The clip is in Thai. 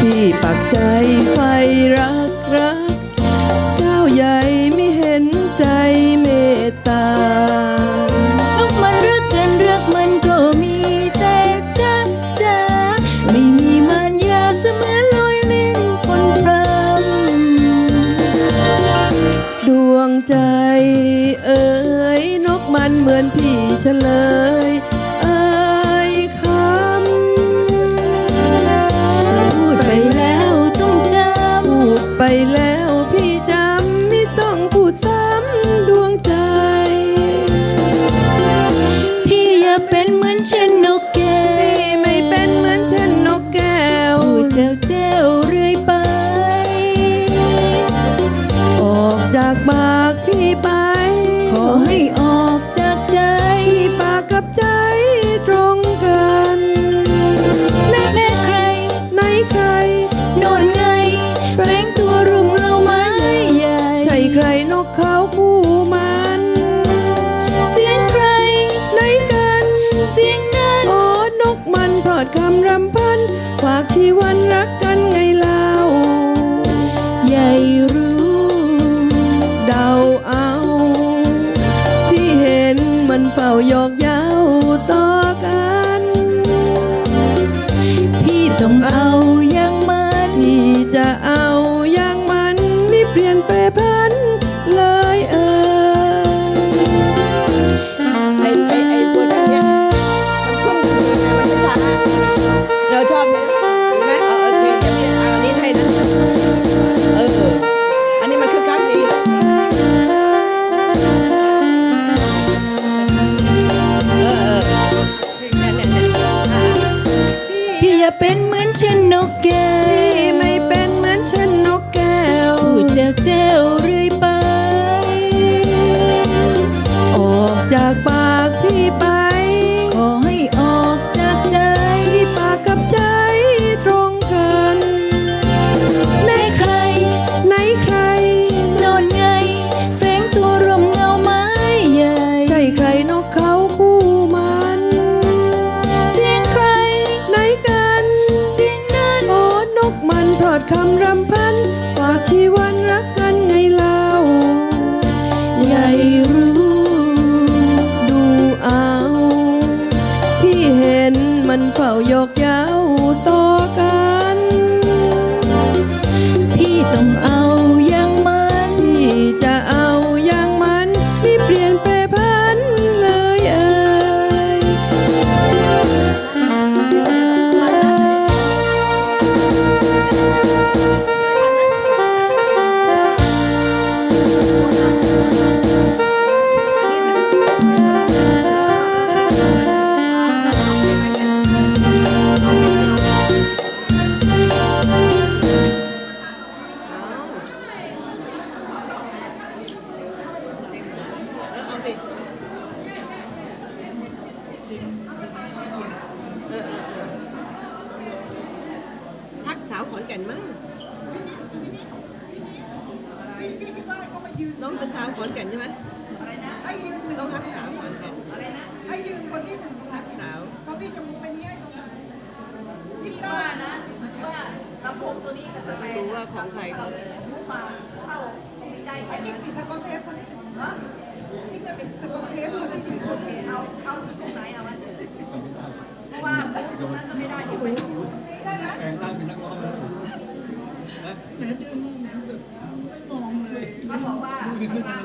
พี่ปักใจไฟรักรัก เจ้าใหญ่ chen นนกแก้พี่ไม่เป็นเหมือนฉันนก มันเฝ้ายกยาวต่อกัน พี่ต้องเอาอย่างมันที่จะเอาอย่างมันที่เปลี่ยนแปรพันเลยเอ่ย ฮักสาวขอนแก่นมั้งน้องเป็นสาวขอนแก่นใช่ไหมต้องฮักสาวขอนแก่นให้ยืนคนที่หนึ่งฮักสาวเพราะพี่จมูกเป็นเงี้ยตรงนั้นยี่ก้านะว่าลำโพงตัวนี้กับสเราแตนรู้ว่าของใครเขามุกมาเข้าใจไอ้ที่ติดสกอตเทปคนนี้ที่จะติดสกอตเทปคนที่ติดโอเคเอาเอาตรงไหนเอาวันเพราะว่าตรง นั้นก็ไม่ได้อยู่ไปดูได้ไหมแปลงร่างเป็นนักร้องแล้วเขาบอกว่าพูดขึ้นมา